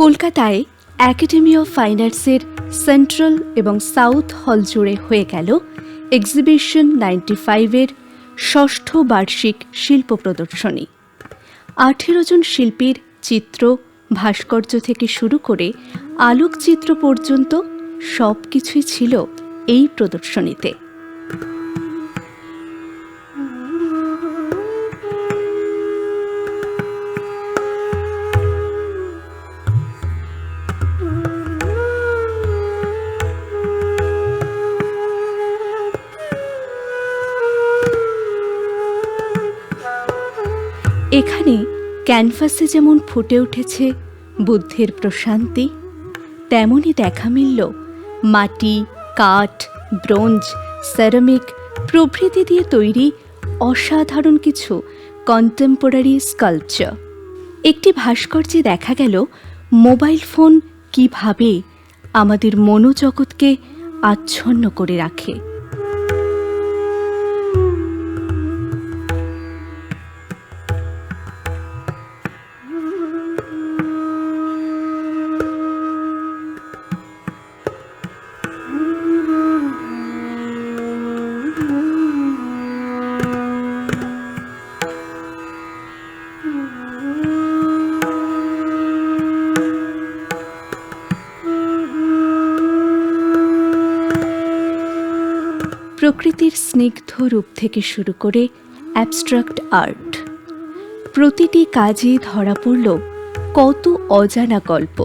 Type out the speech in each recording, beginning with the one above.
কলকাতায় academy of fine আর্টসের central এবং সাউথ হল জুড়ে হয়ে গেল এক্সিবিশন নাইনটি ফাইভের ষষ্ঠ বার্ষিক শিল্প প্রদর্শনী। আঠেরো জন শিল্পীর চিত্র, ভাস্কর্য থেকে শুরু করে আলোকচিত্র পর্যন্ত সব কিছুই ছিল এই প্রদর্শনীতে। এখানে ক্যানভাসে যেমন ফুটে উঠেছে বুদ্ধের প্রশান্তি তেমনই দেখা মিলল মাটি, কাঠ, ব্রোঞ্জ, সেরামিক প্রভৃতি দিয়ে তৈরি অসাধারণ কিছু কন্টেম্পোরারি স্কাল্পচার একটি ভাস্কর্যে দেখা গেল মোবাইল ফোন কীভাবে আমাদের মনোজগৎকে আচ্ছন্ন করে রাখে। প্রকৃতির স্নিগ্ধ রূপ থেকে শুরু করে অ্যাবস্ট্রাক্ট আর্ট প্রতিটি কাজে ধরা পড়ল কত অজানা গল্প।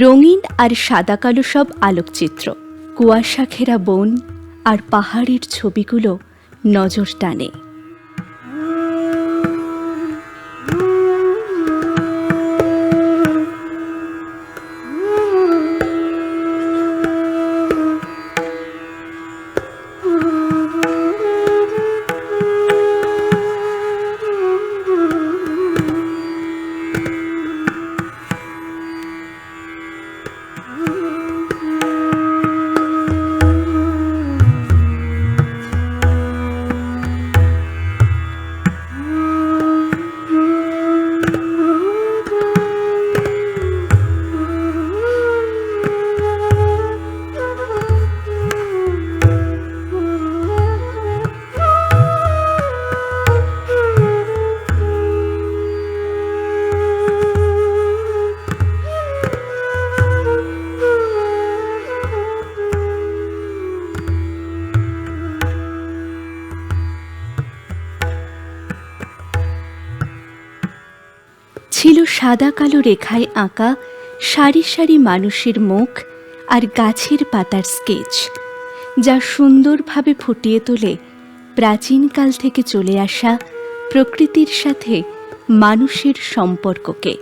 রঙিন আর সাদা কালো সব আলোকচিত্র। কুয়াশা ঘেরা বন আর পাহাড়ের ছবিগুলো নজর টানে। সাদা কালো রেখায় আঁকা সারি সারি মানুষের মুখ আর গাছের পাতার স্কেচ, যা সুন্দরভাবে ফুটিয়ে তোলে প্রাচীনকাল থেকে চলে আসা প্রকৃতির সাথে মানুষের সম্পর্ককে।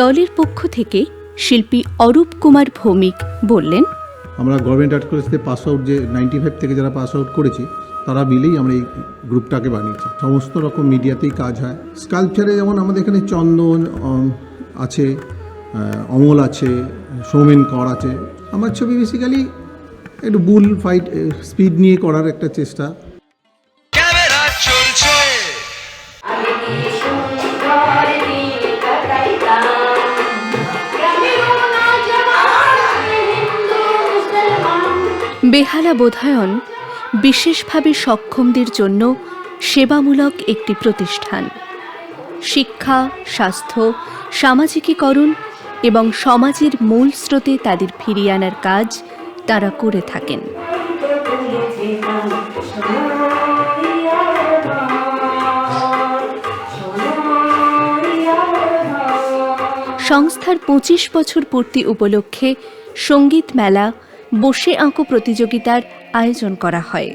দলের পক্ষ থেকে শিল্পী অরূপ কুমার ভৌমিক বললেন আমরা গভর্নমেন্ট আর্ট কলেজ থেকে পাস আউট যে নাইনটি ফাইভ থেকে যারা পাস আউট করেছি তারা মিলেই আমরা এই গ্রুপটাকে বানিয়েছি। সমস্ত রকম মিডিয়াতেই কাজ হয়। স্কাল্পচারে যেমন আমাদের এখানে চন্দন আছে অমল আছে সৌমেন কর আছে। আমার ছবি বেসিক্যালি একটু বুল ফাইট স্পিড নিয়ে করার একটা চেষ্টা। চলছে বেহালা বোধায়ন বিশেষভাবে সক্ষমদের জন্য সেবামূলক একটি প্রতিষ্ঠান। শিক্ষা, স্বাস্থ্য, সামাজিকীকরণ এবং সমাজের মূল স্রোতে তাদের ফিরিয়ে আনার কাজ তারা করে থাকেন। সংস্থার পঁচিশ বছর পূর্তি উপলক্ষে সংগীত মেলা বসে আঁকো প্রতিযোগিতার আয়োজন করা হয়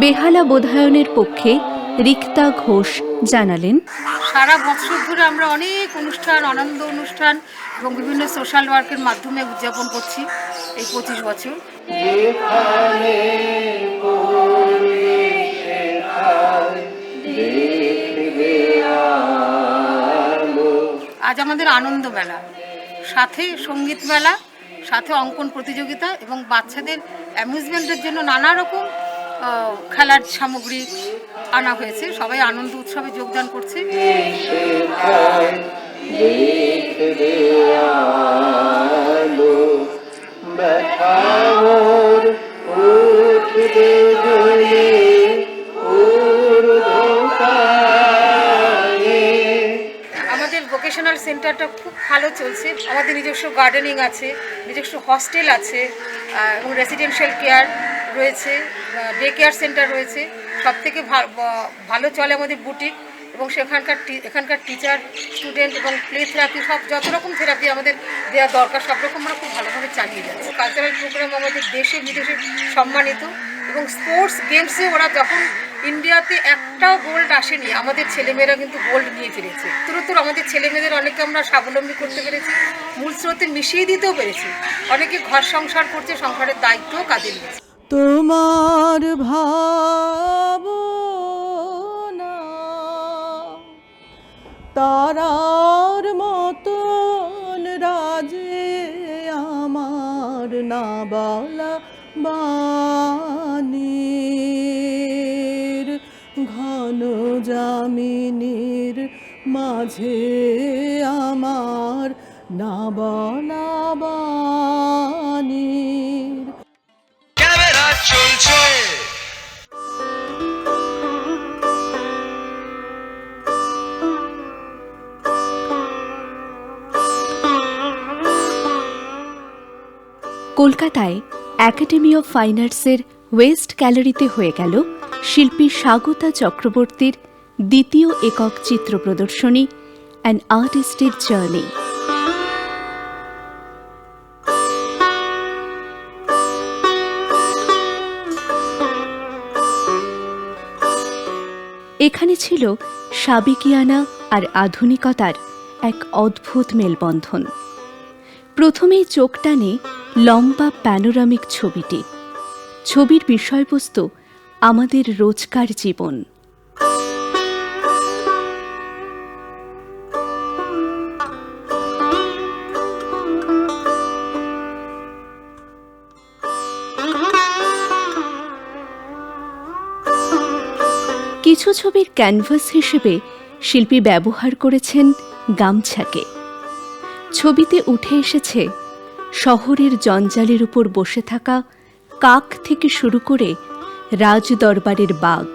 বেহালা বোধায়নের পক্ষে রিক্তা ঘোষ জানালেন, সারা বছর ধরে আমরা অনেক অনুষ্ঠান আনন্দ অনুষ্ঠান এবং বিভিন্ন সোশ্যাল ওয়ার্কের মাধ্যমে উদযাপন করছি এই পঁচিশ বছর। আজ আমাদের আনন্দ মেলা, সাথে সংগীত মেলা সাথে অঙ্কন প্রতিযোগিতা এবং বাচ্চাদের অ্যামিউজমেন্টের জন্য নানা রকম খেলার সামগ্রী আনা হয়েছে। সবাই আনন্দ উৎসবে যোগদান করছে। সেন্টারটা খুব ভালো চলছে। আমাদের নিজস্ব গার্ডেনিং আছে, নিজস্ব হস্টেল আছে এবং রেসিডেন্সিয়াল কেয়ার রয়েছে ডে কেয়ার সেন্টার রয়েছে। সব থেকে ভালো চলে আমাদের বুটিক এবং সেখানকার এখানকার টিচার স্টুডেন্ট এবং প্লে থেরাপি সব, যত রকম থেরাপি আমাদের দেওয়া দরকার, সব রকম আমরা খুব ভালোভাবে চালিয়ে যাচ্ছি। কালচারাল প্রোগ্রাম আমাদের দেশে, বিদেশে সম্মানিত এবং স্পোর্টস গেমসে ওরা যখন ইন্ডিয়াতে একটাও গোল্ড আসেনি। আমাদের ছেলেমেয়েরা কিন্তু গোল্ড নিয়ে ফিরেছে। তুরুতুর, আমাদের ছেলেমেয়েদের অনেকে আমরা স্বাবলম্বী করতে পেরেছি। মূল স্রোতে মিশিয়ে দিতেও পেরেছি। অনেকে ঘর সংসার করছে, সংসারের দায়িত্বও কাজে নিয়েছে। তোমার ভাবনা, তারার মতন রাজে আমার না বলা বাণীর মাঝে আমার না বলা বাণীর ক্যামেরা চলছে। কলকাতায় একাডেমি অফ ফাইন আর্টসের ওয়েস্ট গ্যালারিতে হয়ে গেল শিল্পী স্বাগতা চক্রবর্তীর দ্বিতীয় একক চিত্র প্রদর্শনী অ্যান আর্টিস্টের জার্নি এখানে ছিল সাবেকিয়ানা আর আধুনিকতার এক অদ্ভুত মেলবন্ধন। প্রথমেই চোখ টানে লম্বা প্যানোরামিক ছবিটি। ছবির বিষয়বস্তু আমাদের রোজকার জীবন। কিছু ছবির ক্যানভাস হিসেবে শিল্পী ব্যবহার করেছেন গামছাকে। ছবিতে উঠে এসেছে শহরের জঞ্জালের উপর বসে থাকা কাক থেকে শুরু করে রাজদরবারের বাঘ।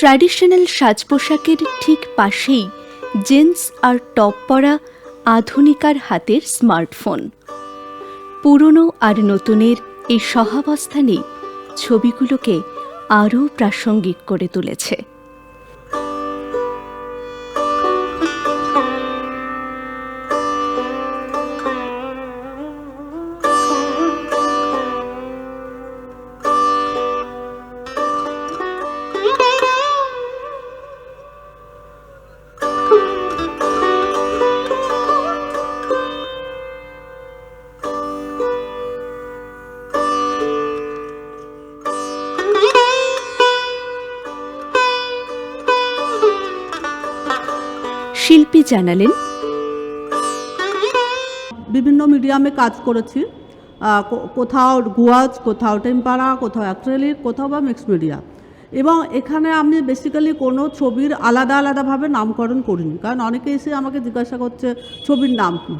ট্র্যাডিশনাল সাজ পোশাকের ঠিক পাশেই জেন্স আর টপ পরা আধুনিকার হাতের স্মার্টফোন। পুরনো আর নতুনের এই সহাবস্থানেই ছবিগুলোকে আরও প্রাসঙ্গিক করে তুলেছে। জানালেন। বিভিন্ন মিডিয়ামে কাজ করেছি। কোথাও গুয়াজ, কোথাও টেম্পারা, কোথাও অ্যাক্রেলিক, কোথাও বা মিক্স মিডিয়া এবং এখানে আমি বেসিক্যালি কোনো ছবির আলাদা আলাদাভাবে নামকরণ করিনি। কারণ অনেকে এসে আমাকে জিজ্ঞাসা করছে, ছবির নাম কী?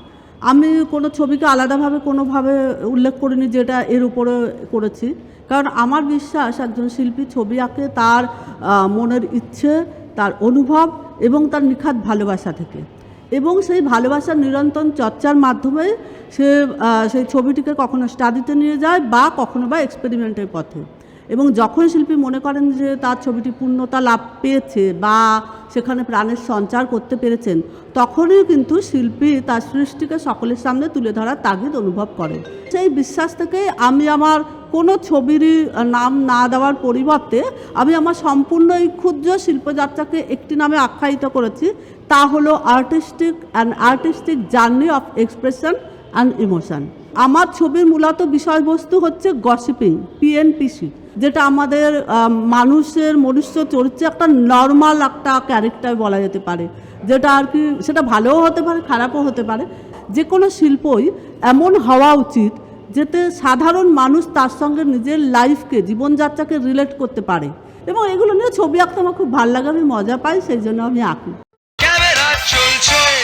আমি কোনো ছবিকে আলাদাভাবে কোনোভাবে উল্লেখ করিনি যেটা এর উপরে করেছি। কারণ আমার বিশ্বাস একজন শিল্পী ছবি আঁকে তার মনের ইচ্ছে, তার অনুভব এবং তার নিখাত ভালোবাসা থেকে। এবং সেই ভালোবাসার নিরন্তর চর্চার মাধ্যমে সে সেই ছবিটিকে কখনো স্টাডিতে নিয়ে যায় বা কখনো বা এক্সপেরিমেন্টের পথে। এবং যখন শিল্পী মনে করেন যে তার ছবিটি পূর্ণতা লাভ পেয়েছে বা সেখানে প্রাণের সঞ্চার করতে পেরেছেন, তখনই কিন্তু শিল্পী তার সৃষ্টিকে সকলের সামনে তুলে ধরার তাগিদ অনুভব করে সেই বিশ্বাস থেকে আমি আমার কোনো ছবিরই নাম না দেওয়ার পরিবর্তে আমি আমার সম্পূর্ণ এই ক্ষুদ্র শিল্পযাত্রাকে একটি নামে আখ্যায়িত করেছি। তা হলো artistic and artistic journey of expression and emotion আমার ছবির মূলত বিষয়বস্তু হচ্ছে গসিপিং পিএনপিসি যেটা আমাদের মানুষের মনুষ্য চরিত্রে একটা নর্মাল একটা ক্যারেক্টার বলা যেতে পারে। যেটা আর কি, সেটা ভালোও হতে পারে, খারাপও হতে পারে। যে কোনো শিল্পই এমন হওয়া উচিত যাতে সাধারণ মানুষ তার সঙ্গে নিজের লাইফকে জীবনযাত্রাকে রিলেট করতে পারে। এবং এগুলো নিয়ে ছবি আঁকতে আমার খুব ভালো লাগে আমি মজা পাই, সেই জন্য আমি আঁকি। চলছে